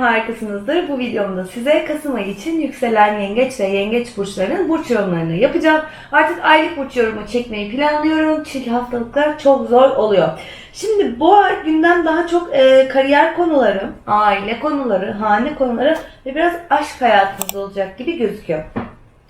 harikasınızdır. Bu videomda size Kasım ayı için yükselen yengeç ve yengeç burçlarının burç yorumlarını yapacağım. Artık aylık burç yorumu çekmeyi planlıyorum. Çünkü haftalıklar çok zor oluyor. Şimdi bu ay gündem daha çok e, kariyer konuları, aile konuları, hane konuları ve biraz aşk hayatınız olacak gibi gözüküyor.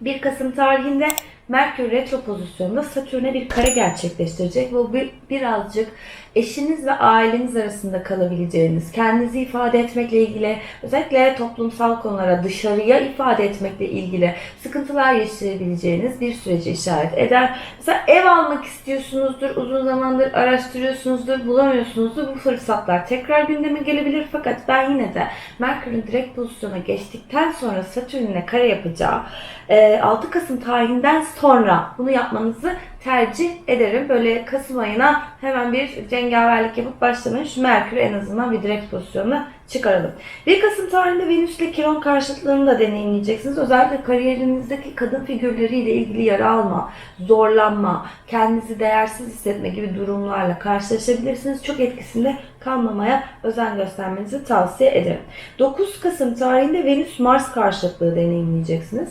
1 Kasım tarihinde Merkür retro pozisyonunda Satürn'e bir kare gerçekleştirecek bu bir, birazcık eşiniz ve aileniz arasında kalabileceğiniz, kendinizi ifade etmekle ilgili, özellikle toplumsal konulara dışarıya ifade etmekle ilgili sıkıntılar yaşayabileceğiniz bir süreci işaret eder. Mesela ev almak istiyorsunuzdur, uzun zamandır araştırıyorsunuzdur, bulamıyorsunuzdur. Bu fırsatlar tekrar gündeme gelebilir fakat ben yine de Merkür'ün direkt pozisyona geçtikten sonra Satürn'le kare yapacağı e, 6 Kasım tarihinden sonra bunu yapmanızı tercih ederim. Böyle Kasım ayına hemen bir cengaverlik yapıp başlamayın. Şu Merkür'ü en azından bir direkt pozisyonuna çıkaralım. 1 Kasım tarihinde Venüs ile Kiron karşıtlığını da deneyimleyeceksiniz. Özellikle kariyerinizdeki kadın figürleriyle ilgili yara alma, zorlanma, kendinizi değersiz hissetme gibi durumlarla karşılaşabilirsiniz. Çok etkisinde kalmamaya özen göstermenizi tavsiye ederim. 9 Kasım tarihinde Venüs-Mars karşıtlığı deneyimleyeceksiniz.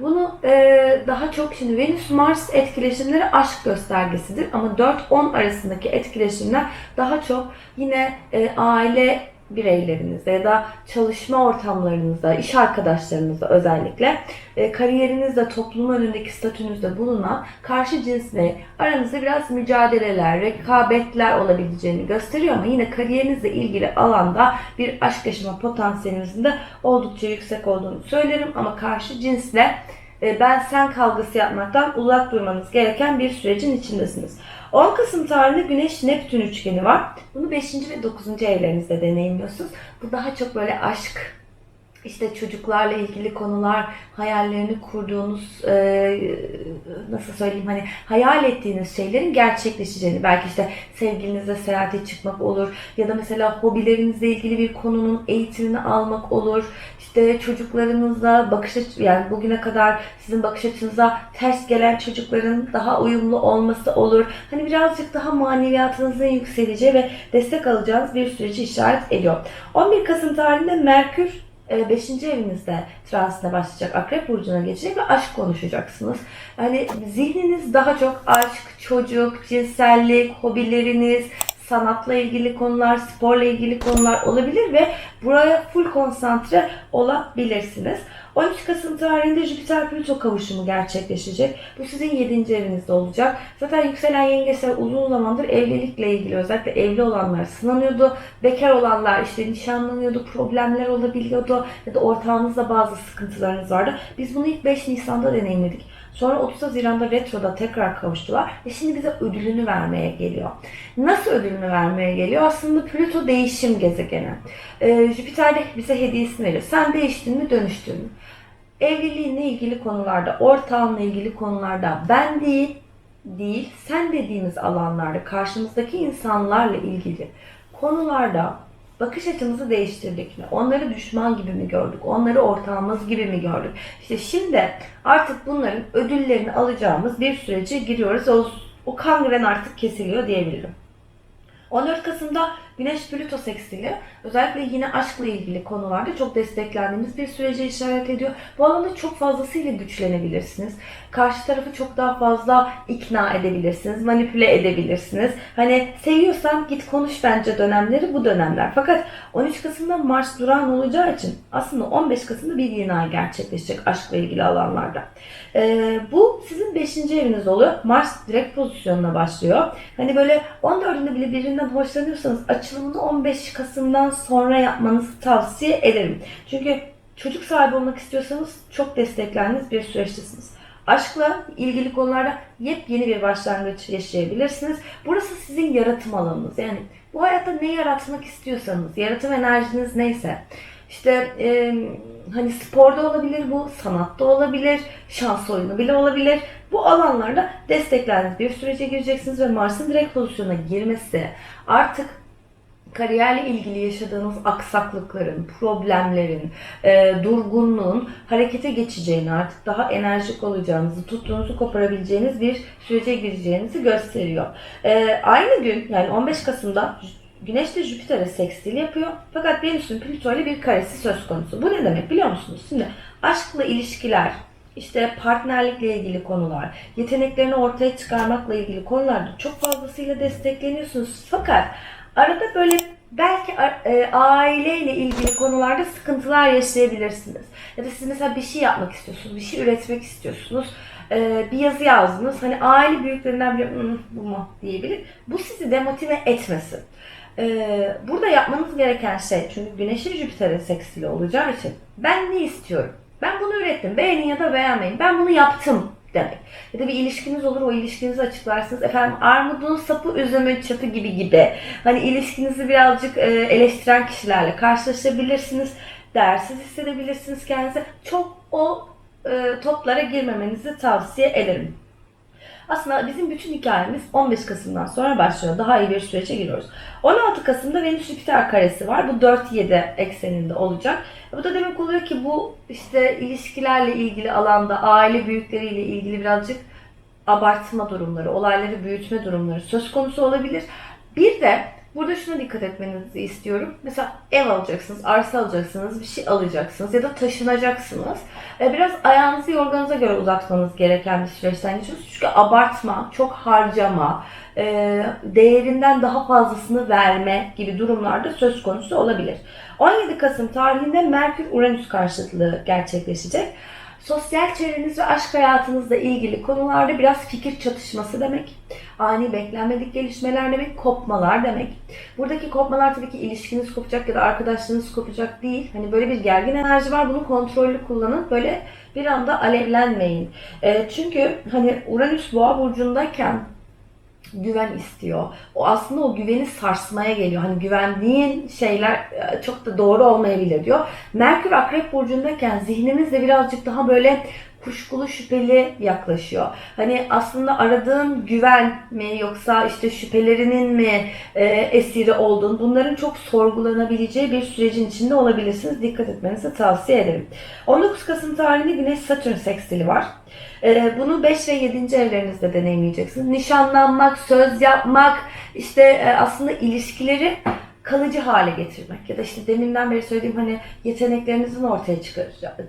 Bunu e, daha çok şimdi Venüs-Mars etkileşimleri aşk göstergesidir. Ama 4-10 arasındaki etkileşimler daha çok yine e, aile bireylerinizde ya da çalışma ortamlarınızda, iş arkadaşlarınızda özellikle e, kariyerinizde, toplum önündeki statünüzde bulunan karşı cinsle aranızda biraz mücadeleler, rekabetler olabileceğini gösteriyor ama yine kariyerinizle ilgili alanda bir aşk yaşama potansiyelinizin de oldukça yüksek olduğunu söylerim. Ama karşı cinsle ben sen kavgası yapmaktan uzak durmanız gereken bir sürecin içindesiniz. 10 Kasım tarihinde Güneş Neptün üçgeni var. Bunu 5. ve 9. evlerinizde deneyimliyorsunuz. Bu daha çok böyle aşk, işte çocuklarla ilgili konular, hayallerini kurduğunuz, e, nasıl söyleyeyim hani hayal ettiğiniz şeylerin gerçekleşeceğini, belki işte sevgilinizle seyahate çıkmak olur ya da mesela hobilerinizle ilgili bir konunun eğitimini almak olur. İşte çocuklarınızla bakış açı, yani bugüne kadar sizin bakış açınıza ters gelen çocukların daha uyumlu olması olur. Hani birazcık daha maneviyatınızın yükseleceği ve destek alacağınız bir süreci işaret ediyor. 11 Kasım tarihinde Merkür 5. evinizde transite başlayacak. Akrep burcuna geçecek ve aşk konuşacaksınız. Yani zihniniz daha çok aşk, çocuk, cinsellik, hobileriniz, sanatla ilgili konular, sporla ilgili konular olabilir ve buraya full konsantre olabilirsiniz. 13 Kasım tarihinde Jüpiter-Plüto kavuşumu gerçekleşecek. Bu sizin 7. evinizde olacak. Zaten yükselen yengeçler uzun zamandır evlilikle ilgili özellikle evli olanlar sınanıyordu. Bekar olanlar işte nişanlanıyordu, problemler olabiliyordu ya da ortağınızda bazı sıkıntılarınız vardı. Biz bunu ilk 5 Nisan'da deneyimledik. Sonra 30 Haziran'da Retro'da tekrar kavuştular ve şimdi bize ödülünü vermeye geliyor. Nasıl ödülünü vermeye geliyor? Aslında Plüto değişim gezegeni. Ee, Jüpiter de bize hediyesini veriyor. Sen değiştin mi dönüştün mü? Evliliğinle ilgili konularda, ortağınla ilgili konularda ben değil, değil sen dediğimiz alanlarda karşımızdaki insanlarla ilgili konularda bakış açımızı değiştirdik mi? Onları düşman gibi mi gördük? Onları ortağımız gibi mi gördük? İşte şimdi artık bunların ödüllerini alacağımız bir sürece giriyoruz. O, o kangren artık kesiliyor diyebilirim. 14 Kasım'da Güneş Plüto seksili özellikle yine aşkla ilgili konularda çok desteklendiğimiz bir sürece işaret ediyor. Bu alanda çok fazlasıyla güçlenebilirsiniz. Karşı tarafı çok daha fazla ikna edebilirsiniz, manipüle edebilirsiniz. Hani seviyorsan git konuş bence dönemleri bu dönemler. Fakat 13 Kasım'da Mars durağan olacağı için aslında 15 Kasım'da bir yeni ay gerçekleşecek aşkla ilgili alanlarda. Ee, bu sizin 5. eviniz oluyor. Mars direkt pozisyonuna başlıyor. Hani böyle 14'ünde bile birinden hoşlanıyorsanız açılımını 15 Kasım'dan sonra yapmanızı tavsiye ederim. Çünkü çocuk sahibi olmak istiyorsanız çok desteklendiğiniz bir süreçtesiniz. Aşkla ilgili konularda yepyeni bir başlangıç yaşayabilirsiniz. Burası sizin yaratım alanınız. Yani bu hayatta ne yaratmak istiyorsanız, yaratım enerjiniz neyse, işte e, hani sporda olabilir bu, sanatta olabilir, şans oyunu bile olabilir. Bu alanlarda desteklendiğiniz bir sürece gireceksiniz ve Mars'ın direkt pozisyona girmesi artık kariyerle ilgili yaşadığınız aksaklıkların, problemlerin, e, durgunluğun harekete geçeceğini, artık daha enerjik olacağınızı, tuttuğunuzu koparabileceğiniz bir sürece gireceğinizi gösteriyor. E, aynı gün yani 15 Kasım'da Güneş de Jüpiter'e sekstil yapıyor. Fakat Venüs'ün Plüto ile bir karesi söz konusu. Bu ne demek biliyor musunuz? Şimdi aşkla ilişkiler, işte partnerlikle ilgili konular, yeteneklerini ortaya çıkarmakla ilgili konularda çok fazlasıyla destekleniyorsunuz. Fakat arada böyle belki e, aileyle ilgili konularda sıkıntılar yaşayabilirsiniz. Ya da siz mesela bir şey yapmak istiyorsunuz, bir şey üretmek istiyorsunuz. E, bir yazı yazdınız. Hani aile büyüklerinden biri "Hmm, bu mu diyebilir. Bu sizi demotive etmesin. E, burada yapmanız gereken şey çünkü Güneş'in Jüpiter'e seksili olacağı için ben ne istiyorum? Ben bunu ürettim. Beğenin ya da beğenmeyin. Ben bunu yaptım demek. Ya da bir ilişkiniz olur o ilişkinizi açıklarsınız. Efendim armudun sapı üzümün çapı gibi gibi. Hani ilişkinizi birazcık e, eleştiren kişilerle karşılaşabilirsiniz. Değersiz hissedebilirsiniz kendinizi. Çok o e, toplara girmemenizi tavsiye ederim. Aslında bizim bütün hikayemiz 15 Kasım'dan sonra başlıyor. Daha iyi bir sürece giriyoruz. 16 Kasım'da Venüs Jüpiter karesi var. Bu 4-7 ekseninde olacak. Bu da demek oluyor ki bu işte ilişkilerle ilgili alanda aile büyükleriyle ilgili birazcık abartma durumları, olayları büyütme durumları söz konusu olabilir. Bir de burada şuna dikkat etmenizi istiyorum. Mesela ev alacaksınız, arsa alacaksınız, bir şey alacaksınız ya da taşınacaksınız. E, Biraz ayağınızı yorganınıza göre uzatmanız gereken bir süreçten geçiyorsunuz. Çünkü abartma, çok harcama, e, değerinden daha fazlasını verme gibi durumlarda söz konusu olabilir. 17 Kasım tarihinde Merkür-Uranüs karşıtlığı gerçekleşecek. Sosyal çevreniz ve aşk hayatınızla ilgili konularda biraz fikir çatışması demek. Ani beklenmedik gelişmeler demek, kopmalar demek. Buradaki kopmalar tabii ki ilişkiniz kopacak ya da arkadaşlığınız kopacak değil. Hani böyle bir gergin enerji var. Bunu kontrollü kullanın. Böyle bir anda alevlenmeyin. E, çünkü hani Uranüs Boğa burcundayken güven istiyor. O aslında o güveni sarsmaya geliyor. Hani güvendiğin şeyler e, çok da doğru olmayabilir diyor. Merkür Akrep burcundayken zihnimiz de birazcık daha böyle kuşkulu şüpheli yaklaşıyor. Hani aslında aradığın güven mi yoksa işte şüphelerinin mi e, esiri olduğun bunların çok sorgulanabileceği bir sürecin içinde olabilirsiniz. Dikkat etmenizi tavsiye ederim. 19 Kasım tarihinde Güneş Satürn sekstili var. Ee, Bunu 5 ve 7. evlerinizde deneyimleyeceksiniz. Nişanlanmak, söz yapmak, işte e, aslında ilişkileri kalıcı hale getirmek ya da işte deminden beri söylediğim hani yeteneklerinizin ortaya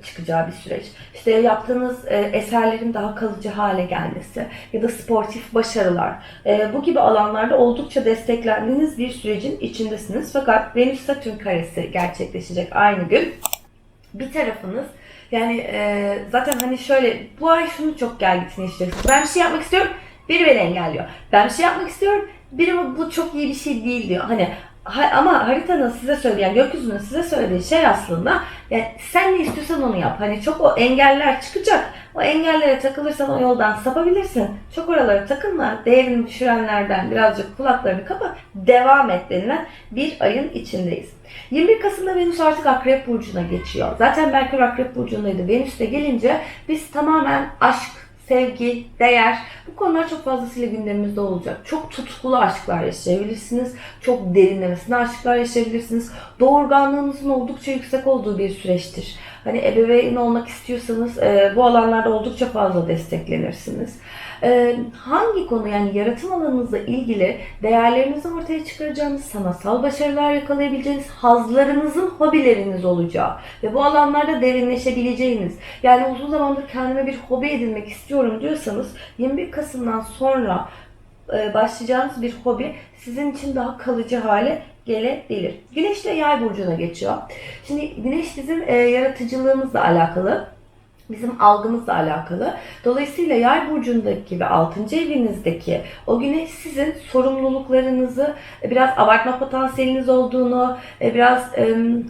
çıkacağı bir süreç. İşte yaptığınız e, eserlerin daha kalıcı hale gelmesi ya da sportif başarılar. E, bu gibi alanlarda oldukça desteklendiğiniz bir sürecin içindesiniz. Fakat Venüs Satürn karesi gerçekleşecek aynı gün. Bir tarafınız yani e, zaten hani şöyle bu ay şunu çok gel gitsin isteyeceksiniz. Ben bir şey yapmak istiyorum, biri beni engelliyor. Ben bir şey yapmak istiyorum, biri bu çok iyi bir şey değil diyor. Hani ha- ama haritanın size söyleyen, gökyüzünün size söylediği şey aslında yani sen ne istiyorsan onu yap. Hani çok o engeller çıkacak. O engellere takılırsan o yoldan sapabilirsin. Çok oralara takılma. Değerini düşürenlerden birazcık kulaklarını kapa. Devam et denilen bir ayın içindeyiz. 21 Kasım'da Venüs artık Akrep Burcu'na geçiyor. Zaten Merkür Akrep Burcu'ndaydı. Venüs de gelince biz tamamen aşk, sevgi, değer bu konular çok fazlasıyla gündemimizde olacak. Çok tutkulu aşklar yaşayabilirsiniz. Çok derinlemesine aşklar yaşayabilirsiniz. Doğurganlığınızın oldukça yüksek olduğu bir süreçtir. Hani ebeveyn olmak istiyorsanız e, bu alanlarda oldukça fazla desteklenirsiniz. E, hangi konu yani yaratım alanınızla ilgili değerlerinizi ortaya çıkaracağınız, sanatsal başarılar yakalayabileceğiniz, hazlarınızın hobileriniz olacağı ve bu alanlarda derinleşebileceğiniz, yani uzun zamandır kendime bir hobi edinmek istiyorum diyorsanız 21 Kasım'dan sonra e, başlayacağınız bir hobi sizin için daha kalıcı hale gelebilir. Güneş de yay burcuna geçiyor. Şimdi güneş bizim e, yaratıcılığımızla alakalı bizim algımızla alakalı. Dolayısıyla yay burcundaki ve 6. evinizdeki o güneş sizin sorumluluklarınızı e, biraz abartma potansiyeliniz olduğunu, e, biraz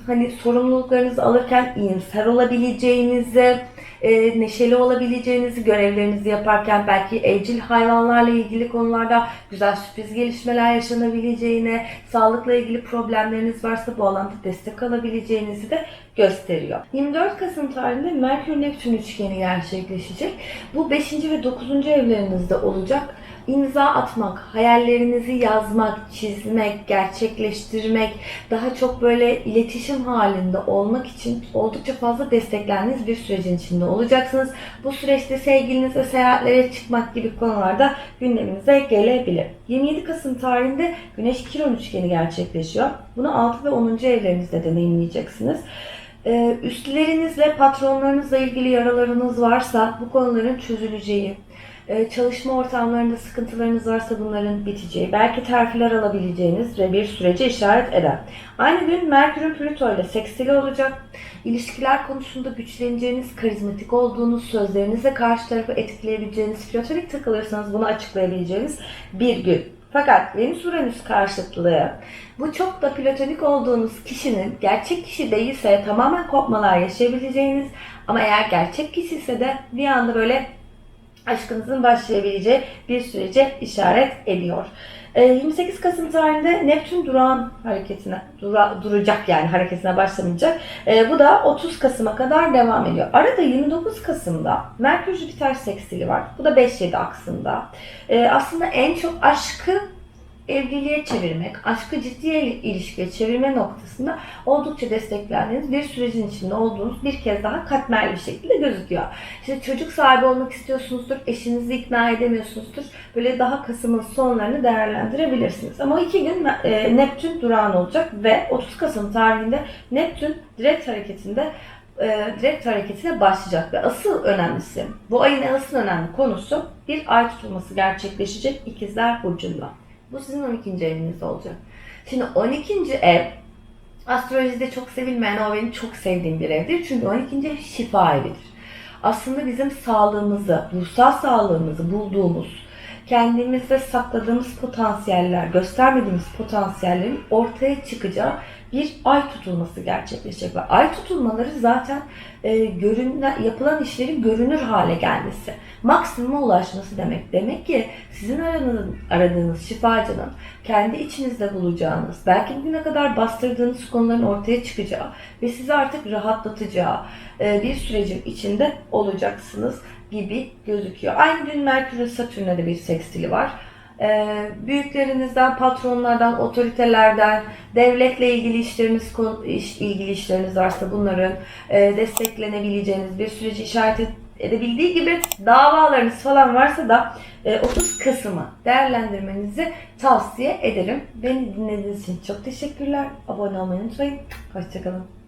hani sorumluluklarınızı alırken iyimser olabileceğinizi, e, neşeli olabileceğinizi, görevlerinizi yaparken belki evcil hayvanlarla ilgili konularda güzel sürpriz gelişmeler yaşanabileceğine, sağlıkla ilgili problemleriniz varsa bu alanda destek alabileceğinizi de gösteriyor. 24 Kasım tarihinde Merkür Neptün üçgeni gerçekleşecek. Bu 5. ve 9. evlerinizde olacak. İmza atmak, hayallerinizi yazmak, çizmek, gerçekleştirmek, daha çok böyle iletişim halinde olmak için oldukça fazla desteklendiğiniz bir sürecin içinde olacaksınız. Bu süreçte sevgilinizle seyahatlere çıkmak gibi konularda gündeminize gelebilir. 27 Kasım tarihinde Güneş Kiron üçgeni gerçekleşiyor. Bunu 6 ve 10. evlerinizde deneyimleyeceksiniz. Ee, üstlerinizle, patronlarınızla ilgili yaralarınız varsa bu konuların çözüleceği, çalışma ortamlarında sıkıntılarınız varsa bunların biteceği, belki terfiler alabileceğiniz ve bir sürece işaret eder. Aynı gün Merkür'ün Plüto ile seksili olacak. İlişkiler konusunda güçleneceğiniz, karizmatik olduğunuz, sözlerinizle karşı tarafı etkileyebileceğiniz, platonik takılırsanız bunu açıklayabileceğiniz bir gün. Fakat Venüs-Uranüs karşıtlığı bu çok da platonik olduğunuz kişinin gerçek kişi değilse tamamen kopmalar yaşayabileceğiniz ama eğer gerçek kişi ise de bir anda böyle aşkınızın başlayabileceği bir sürece işaret ediyor. Ee, 28 Kasım tarihinde Neptün durağan hareketine dura- duracak yani hareketine başlamayacak. Ee, bu da 30 Kasım'a kadar devam ediyor. Arada 29 Kasım'da Merkür Jüpiter seksili var. Bu da 5-7 aksında. Ee, aslında en çok aşkı evliliğe çevirmek, aşkı ciddi ilişkiye çevirme noktasında oldukça desteklendiğiniz bir sürecin içinde olduğunuz bir kez daha katmerli bir şekilde gözüküyor. İşte çocuk sahibi olmak istiyorsunuzdur, eşinizi ikna edemiyorsunuzdur. Böyle daha Kasım'ın sonlarını değerlendirebilirsiniz. Ama iki gün e, Neptün durağan olacak ve 30 Kasım tarihinde Neptün direkt hareketinde e, direkt hareketine başlayacak ve asıl önemlisi bu ayın asıl önemli konusu bir ay tutulması gerçekleşecek İkizler Burcu'nda. Bu sizin 12. evinizde olacak. Şimdi 12. ev astrolojide çok sevilmeyen ama benim çok sevdiğim bir evdir. Çünkü 12. ev şifa evidir. Aslında bizim sağlığımızı, ruhsal sağlığımızı bulduğumuz, kendimizde sakladığımız potansiyeller, göstermediğimiz potansiyellerin ortaya çıkacağı bir ay tutulması gerçekleşecek ve ay tutulmaları zaten e, görünen, yapılan işlerin görünür hale gelmesi, maksimuma ulaşması demek. Demek ki sizin aradığınız, aradığınız şifacının kendi içinizde bulacağınız, belki bugüne kadar bastırdığınız konuların ortaya çıkacağı ve sizi artık rahatlatacağı e, bir sürecin içinde olacaksınız gibi gözüküyor. Aynı gün Merkür'ün Satürn'e de bir sekstili var. Ee, büyüklerinizden, patronlardan, otoritelerden, devletle ilgili işleriniz, iş- ilgili işleriniz varsa bunların e, desteklenebileceğiniz bir süreci işaret ed- edebildiği gibi davalarınız falan varsa da e, 30 Kasım'ı değerlendirmenizi tavsiye ederim. Beni dinlediğiniz için çok teşekkürler. Abone olmayı unutmayın. Hoşçakalın.